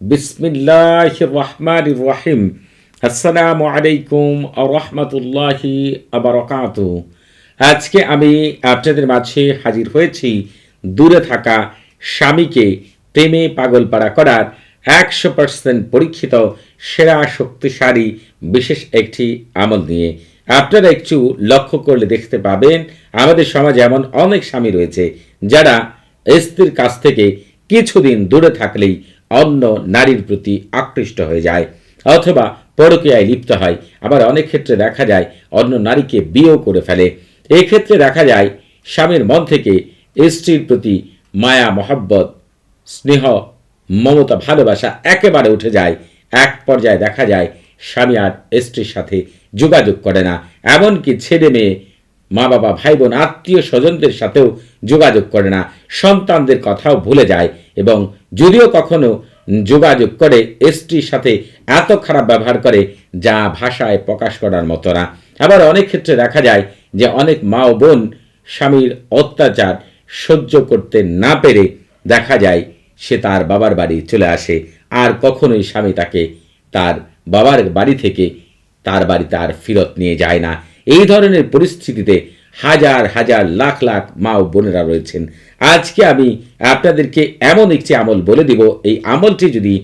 বিসমিল্লাহ রহমান রহিম। আসসালামু আলাইকুম রহমতুল্লাহি আবরকাত আজকে আমি আপনাদের মাঝে হাজির হয়েছি দূরে থাকা স্বামীকে প্রেমে পাগলপাড়া করার একশো পার্সেন্ট পরীক্ষিত, সেরা, শক্তিশালী, বিশেষ একটি আমল নিয়ে। আপনারা একটু লক্ষ্য করলে দেখতে পাবেন, আমাদের সমাজে এমন অনেক স্বামী রয়েছে যারা স্ত্রীর কাছ থেকে কিছুদিন দূরে থাকলেই অন্য নারীর প্রতি আকৃষ্ট হয়ে যায় অথবা পরকীয়ায় লিপ্ত হয়। আবার অনেক ক্ষেত্রে দেখা যায় অন্য নারীকে বিয়েও করে ফেলে। এক্ষেত্রে দেখা যায় স্বামীর মন থেকে স্ত্রীর প্রতি মায়া, মহব্বত, স্নেহ, মমতা, ভালোবাসা একেবারে উঠে যায়। এক পর্যায়ে দেখা যায় স্বামী আর স্ত্রীর সাথে যোগাযোগ করে না। এমনকি ছেলে মেয়ে মা বাবা ভাই বোন আত্মীয় স্বজনদের সাথেও যোগাযোগ করে না। সন্তানদের কথাও ভুলে যায়। এবং যদিও কখনো যোগাযোগ করে এসটির সাথে এত খারাপ ব্যবহার করে যা ভাষায় প্রকাশ করার মতো না। আবার অনেক ক্ষেত্রে দেখা যায় যে অনেক মা ও বোন স্বামীর অত্যাচার সহ্য করতে না পেরে দেখা যায় সে তার বাবার বাড়ি চলে আসে। আর কখনোই স্বামী তাকে তার বাবার বাড়ি থেকে তার বাড়িতে আর ফিরত নিয়ে যায় না। এই ধরনের পরিস্থিতিতে হাজার হাজার লাখ লাখ মা ও বোনেরা রয়েছেন। আজকে আমি আপনাদেরকে এমন একটি আমল বলে দিব। এই আমলটি যদি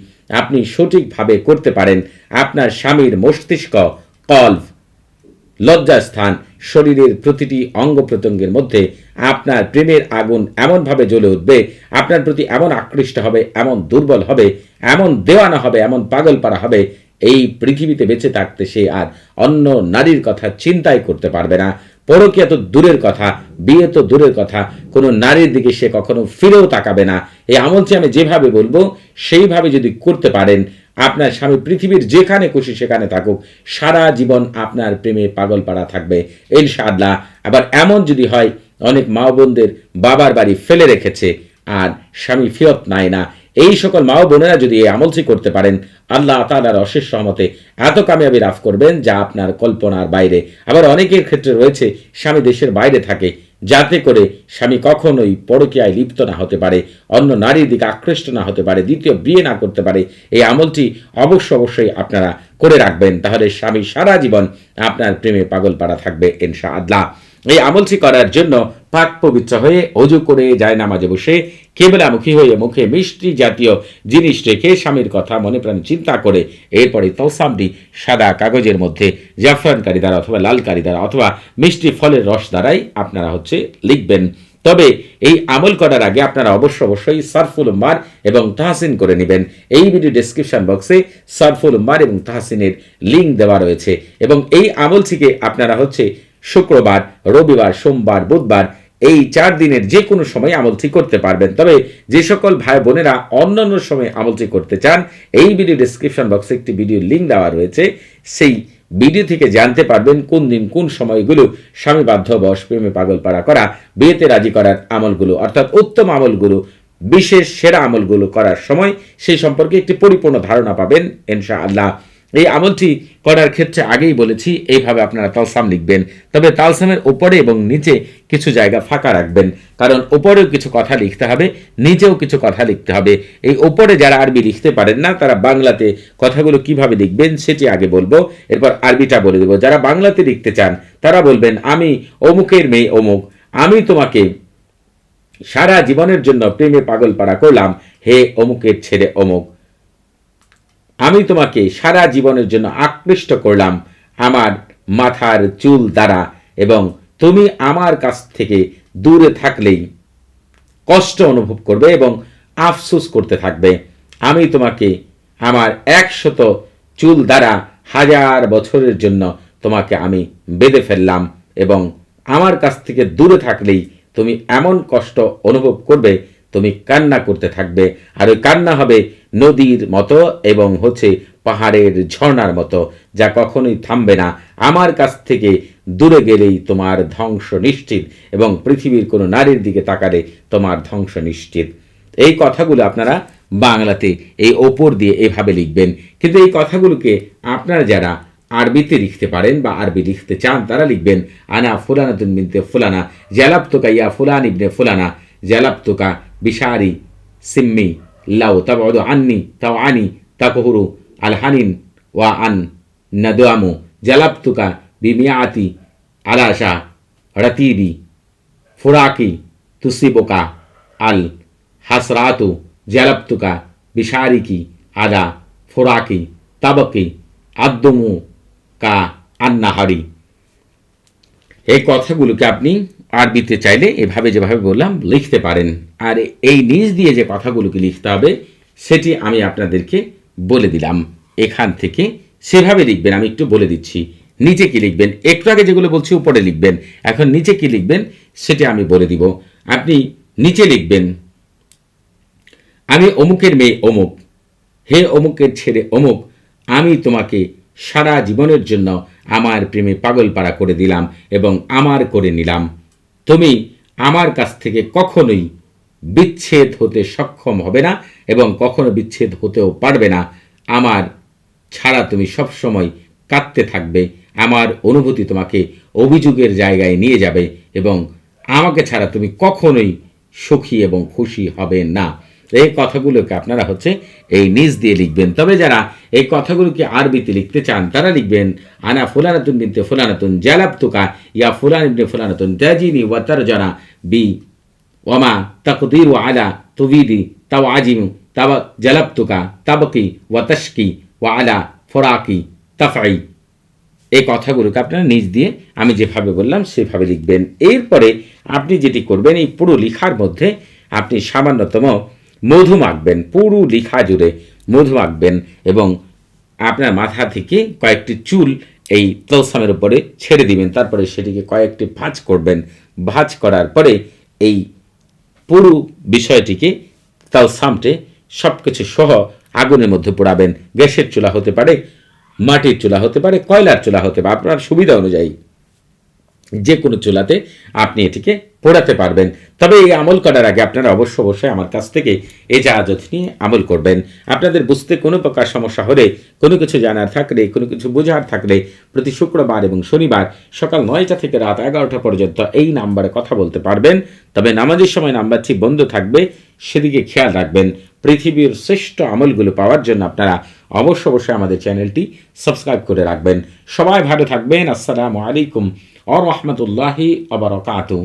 আপনি সঠিকভাবে করতে পারেন, আপনার স্বামীর মস্তিষ্ক কল্ভ লজ্জাস্থান, শরীরের প্রতিটি অঙ্গ প্রত্যঙ্গের মধ্যে আপনার প্রেমের আগুন এমনভাবে জ্বলে উঠবে, আপনার প্রতি এমন আকৃষ্ট হবে, এমন দুর্বল হবে, এমন দেওয়ানা হবে, এমন পাগল পারা হবে এই পৃথিবীতে বেঁচে থাকতে সে আর অন্য নারীর কথা চিন্তাই করতে পারবে না। পরকীয়া তো দূরের কথা, বিয়ে তো দূরের কথা, কোনো নারীর দিকে সে কখনো ফিরেও তাকাবে না। এই আমলটি আমি যেভাবে বলব, সেইভাবে যদি করতে পারেন, আপনার স্বামী পৃথিবীর যেখানে খুশি সেখানে থাকুক। সারা জীবন আপনার প্রেমে পাগল পাড়া থাকবে, ইনশাআল্লাহ। আবার এমন যদি হয়, অনেক মা বোনদের বাবার বাড়ি ফেলে রেখেছে, আর স্বামী ফেরত নাই না। এই সকল মা ও বোনেরা যদি এই আমলটি করতে পারেন, আল্লাহ তালার অশেষ সহমতে এত কামিয়াবি লাভ করবেন যা আপনার কল্পনার বাইরে। আবার অনেকের ক্ষেত্রে রয়েছে, স্বামী দেশের বাইরে থাকে, যাতে করে স্বামী কখনোই পরকীয়ায় লিপ্ত না হতে পারে, অন্য নারীর দিকে আকৃষ্ট না হতে পারে, দ্বিতীয় বিয়ে না করতে পারে। এই আমলটি অবশ্য অবশ্যই আপনারা করে রাখবেন, তাহলে স্বামী সারা জীবন আপনার প্রেমে পাগল পাড়া থাকবে ইনশা আল্লাহ এই আমলটি করার জন্য পাক পবিত্র হয়ে অজু করে যায় নামাজে বসে কেবলামুখী হয়ে মুখে মিষ্টি জাতীয় জিনিস রেখে স্বামীর কথা মনে প্রাণ চিন্তা করে। এরপরে তলসামটি সাদা কাগজের মধ্যে, জাফরানকারী দ্বারা অথবা লালকারি দ্বারা অথবা মিষ্টি ফলের রস দ্বারাই আপনারা হচ্ছে লিখবেন। তবে এই আমল করার আগে আপনারা অবশ্য অবশ্যই সারফুল উম্মার এবং তাহসিন করে নেবেন। এই ভিডিও ডেসক্রিপশন বক্সে সারফুল উম্মার এবং তাহসিনের লিঙ্ক দেওয়া রয়েছে এবং এই আমলটিকে আপনারা হচ্ছে শুক্রবার, রবিবার, সোমবার, বুধবার এই চার দিনের যে কোনো সময় আমলটি করতে পারবেন। তবে যে সকল ভাই বোনেরা অন্যান্য সময় আমলটি করতে চান, এই ভিডিও ডিসক্রিপশন বক্সে একটি ভিডিও লিঙ্ক দেওয়া রয়েছে। সেই ভিডিও থেকে জানতে পারবেন কোন দিন কোন সময়গুলো স্বামী বাধ্য বস প্রেমে পাগল পাড়া করা, বিয়েতে রাজি করার আমলগুলো, অর্থাৎ উত্তম আমলগুলো, বিশেষ সেরা আমলগুলো করার সময় সেই সম্পর্কে একটি পরিপূর্ণ ধারণা পাবেন ইনশা আল্লাহ এই আমলটি করার ক্ষেত্রে আগেই বলেছি, এইভাবে আপনারা তালসাম লিখবেন। তবে তালসামের উপরে এবং নিচে কিছু জায়গা ফাঁকা রাখবেন। কারণ ওপরেও কিছু কথা লিখতে হবে, নিচেও কিছু কথা লিখতে হবে। এই ওপরে যারা আরবি লিখতে পারেন না, তারা বাংলাতে কথাগুলো কীভাবে লিখবেন সেটি আগে বলব। এরপর আরবিটা বলে দেবো। যারা বাংলাতে লিখতে চান, তারা বলবেন, আমি অমুকের মেয়ে অমুক। আমি তোমাকে সারা জীবনের জন্য প্রেমে পাগল পাড়া করলাম। হে অমুকের ছেড়ে অমুক। আমি তোমাকে সারা জীবনের জন্য আকৃষ্ট করলাম আমার মাথার চুল দ্বারা এবং তুমি আমার কাছ থেকে দূরে থাকলেই কষ্ট অনুভব করবে এবং আফসোস করতে থাকবে। আমি তোমাকে আমার একশত চুল দ্বারা হাজার বছরের জন্য তোমাকে আমি বেঁধে ফেললাম এবং আমার কাছ থেকে দূরে থাকলেই তুমি এমন কষ্ট অনুভব করবে তুমি কান্না করতে থাকবে। আর ওই কান্না হবে নদীর মতো এবং হচ্ছে পাহাড়ের ঝর্ণার মতো, যা কখনোই থামবে না। আমার কাছ থেকে দূরে গেলেই তোমার ধ্বংস নিশ্চিত এবং পৃথিবীর কোনো নারীর দিকে তাকালে তোমার ধ্বংস নিশ্চিত। এই কথাগুলো আপনারা বাংলাতে এই ওপর দিয়ে এভাবে লিখবেন। কিন্তু এই কথাগুলোকে আপনারা যারা আরবিতে লিখতে পারেন বা আরবি লিখতে চান, তারা লিখবেন, আনা ফুলানা তুনবিনতে ফুলানা জালাপ্তকা ইয়া ফুলান ইবনে ফুলানা। জালাপ্তকা বিশারি সিম্মি লাউ তাবআদু আন্নি তাও আনি তাকহুরু আল হানিন ওয়া আন নাদওয়ামু জালাবতুকা বিমিয়াতি আলাশা রাতিবি ফুরাকি তুসিবোকা আল হাসরাতু জালাবতুকা বিশারিকি আদা ফুরাকি তাবকি আদ্দমু কা আন্নাহারি এই কথাগুলোকে আপনি আরবিতে চাইলে এভাবে যেভাবে বললাম, লিখতে পারেন। আর এই নিজ দিয়ে যে কথাগুলোকে লিখতে হবে, সেটি আমি আপনাদেরকে বলে দিলাম। এখান থেকে সেভাবে লিখবেন, আমি একটু বলে দিচ্ছি। নিচে কি লিখবেন? একটু আগে যেগুলো বলছি, উপরে লিখবেন। এখন নিচে কি লিখবেন? সেটি আমি বলে দিব। আপনি নিচে লিখবেন, আমি অমুকের মেয়ে অমুক, হে অমুকের ছেড়ে অমুক, আমি তোমাকে সারা জীবনের জন্য আমার প্রেমে পাগলপাড়া করে দিলাম এবং আমার করে নিলাম। তুমি আমার কাছ থেকে কখনোই বিচ্ছেদ হতে সক্ষম হবে না এবং কখনো বিচ্ছেদ হতেও পারবে না। আমার ছাড়া তুমি সবসময় কাঁদতে থাকবে। আমার অনুভূতি তোমাকে অভিযোগের জায়গায় নিয়ে যাবে এবং আমাকে ছাড়া তুমি কখনোই সুখী এবং খুশি হবে না। এই কথাগুলোকে আপনারা হচ্ছে এই নিজ দিয়ে লিখবেন। তবে যারা এই কথাগুলোকে আরবিতে লিখতে চান, তারা লিখবেন, আনা ফুলানাতুন বিনতে ফুলানাতুন জালাবতুকা, ইয়া ফুলান ইবনে ফুলানাতুন তাজিনি ওয়া তারজানা বি ওয়ামা তাকদিরু আলা তুবিদি তাও আজিমু তাবা, জালাবতুকা তাবকি ওয়া তাশকি ওয়া আলা ফরাকি তাফাই এই কথাগুলোকে আপনারা নিজ দিয়ে, আমি যেভাবে বললাম সেভাবে লিখবেন। এরপরে আপনি যেটি করবেন, এই পুরো লেখার মধ্যে আপনি সামান্যতম মধু মাখবেন, পুরো লিখা জুড়ে মধু মাখবেন এবং আপনার মাথা থেকে কয়েকটি চুল এই তলসামের উপরে ছেড়ে দিবেন। তারপরে সেটিকে কয়েকটি ভাঁজ করবেন। ভাঁজ করার পরে এই পুরো বিষয়টিকে তালসামটে সব কিছু সহ আগুনের মধ্যে পোড়াবেন। গ্যাসের চুলা হতে পারে, মাটির চুলা হতে পারে, কয়লার চুলা হতে পারে। আপনার সুবিধা অনুযায়ী যে কোনো চুলাতে আপনি এটিকে পোড়াতে পারবেন। তবে এই আমল করার আগে আপনারা অবশ্য অবশ্যই আমার কাছ থেকে এই জাহাজত নিয়ে আমল করবেন। আপনাদের বুঝতে কোনো প্রকার সমস্যা হলে, কোনো কিছু জানার থাকলে, কোনো কিছু বোঝার থাকলে প্রতি শুক্রবার এবং শনিবার সকাল নয়টা থেকে রাত এগারোটা পর্যন্ত এই নাম্বারে কথা বলতে পারবেন। তবে নামাজের সময় নাম্বারটি বন্ধ থাকবে, সেদিকে খেয়াল রাখবেন। পৃথিবীর শ্রেষ্ঠ আমলগুলো পাওয়ার জন্য আপনারা অবশ্য অবশ্যই আমাদের চ্যানেলটি সাবস্ক্রাইব করে রাখবেন। সবাই ভালো থাকবেন। আসসালামু আলাইকুম। আ রহমতুল্লাহি আবরকাতু